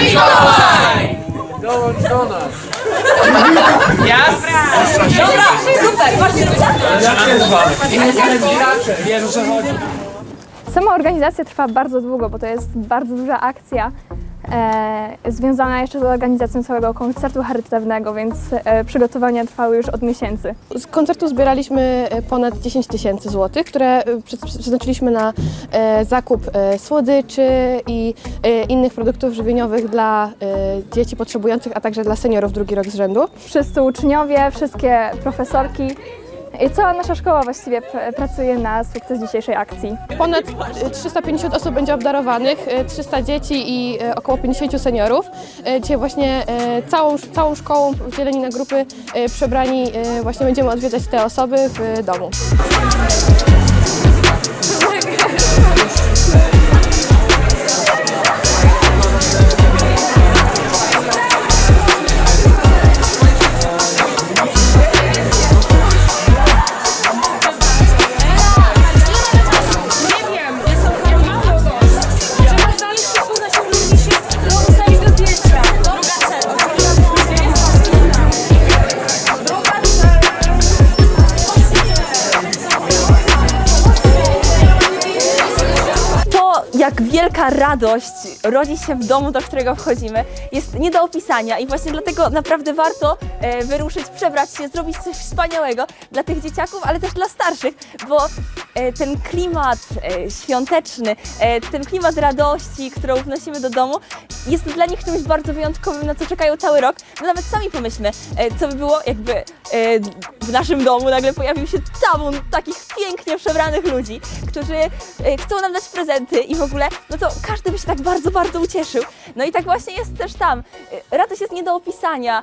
Mikołaj! Dołącz do nas. Jasne! Dobra, super, właśnie Ja też Wiem, że chodzi. Sama organizacja trwa bardzo długo, bo to jest bardzo duża akcja e, związana jeszcze z organizacją całego koncertu charytatywnego, więc e, przygotowania trwały już od miesięcy. Z koncertu zbieraliśmy e, ponad 10 tysięcy złotych, które e, prze- przeznaczyliśmy na e, zakup e, słodyczy i e, innych produktów żywieniowych dla e, dzieci potrzebujących, a także dla seniorów drugi rok z rzędu. Wszyscy uczniowie, wszystkie profesorki cała nasza szkoła właściwie pracuje na sukces dzisiejszej akcji. Ponad e, 350 osób będzie obdarowanych, e, 300 dzieci i e, około 50 seniorów. E, Dzisiaj właśnie e, całą, całą szkołą podzieleni na grupy e, przebrani e, właśnie będziemy odwiedzać te osoby w e, domu. Jak wielka radość rodzi się w domu, do którego wchodzimy, jest nie do opisania i właśnie dlatego naprawdę warto e, wyruszyć, przebrać się, zrobić coś wspaniałego dla tych dzieciaków, ale też dla starszych, bo e, ten klimat e, świąteczny, ten klimat radości, którą wnosimy do domu, jest dla nich czymś bardzo wyjątkowym, na co czekają cały rok. My nawet sami pomyślmy, e, co by było, jakby e, w naszym domu nagle pojawił się tabun takich pięknie przebranych ludzi, którzy e, chcą nam dać prezenty i w ogóle, no to każdy by się tak bardzo, bardzo ucieszył. No i tak właśnie jest też tam. Radość jest nie do opisania,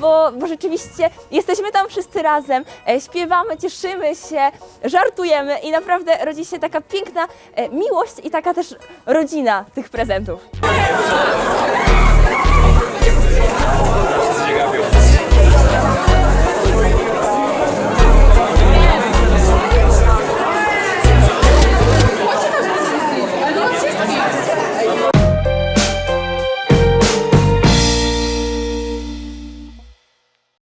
bo, bo rzeczywiście jesteśmy tam wszyscy razem, śpiewamy, cieszymy się, żartujemy i naprawdę rodzi się taka piękna miłość i taka też rodzina tych prezentów. Oh.